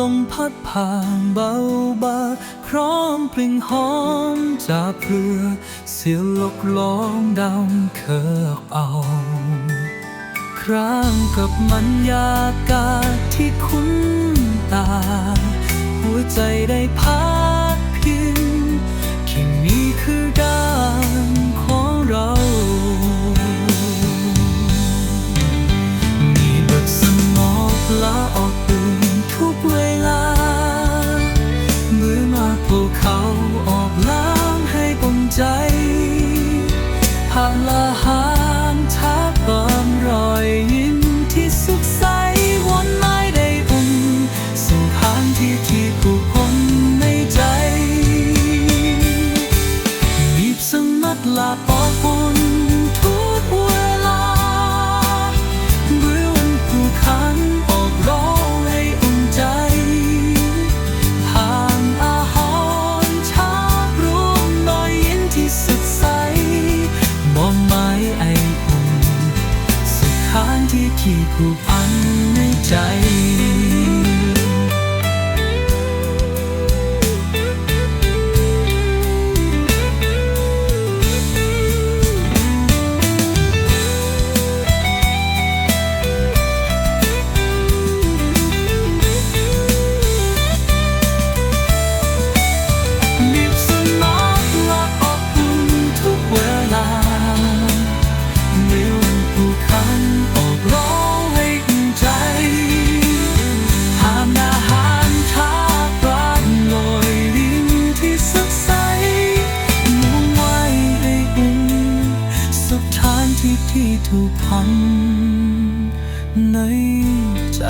ลงมพัดผ่านเบาบาพร้อมกลิ่นหอมจากเรือ เสียงลกล้องดังเคิกเอาครางกับบรรยากาศที่คุ้นตา หัวใจได้พักพิงที่นี่คือดา มัดลาปอกอุ่นทุกเวลาเมื่อวันผู้คันออกร้องให้อุ่นใจ ผ่านอาหารชากรวมรอยยิ้มที่สดใสมองไม้ไออุ่นสถานที่ที่ผูกพันในใจ ที่ถูกพันในใจ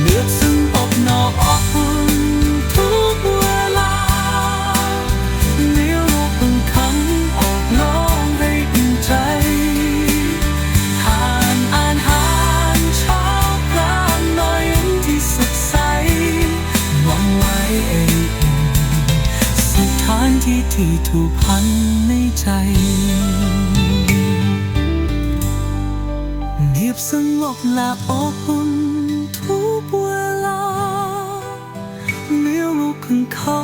เลือดซึ่งอบนอกออกอุ่นทุกเวลาเลี้วลูกบางครั้งออกร้องให้อุ่นใจทานอาหารชอบกลางหน่อยที่สดใสมองไว้เองสถานที่ที่ถูกพัน ใจเงียบสงบและอบอุ่นทุกเวลาเลี้ยวลูกของเขา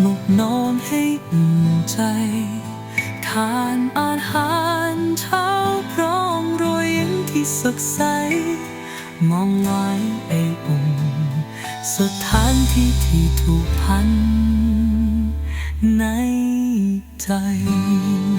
หมกนอนให้อุ่นใจทานอาหารเช้าพร้อมรอยยิ้มที่สดใส มองไว้ไออุ่นสถานที่ที่ถูกพันใน ใจ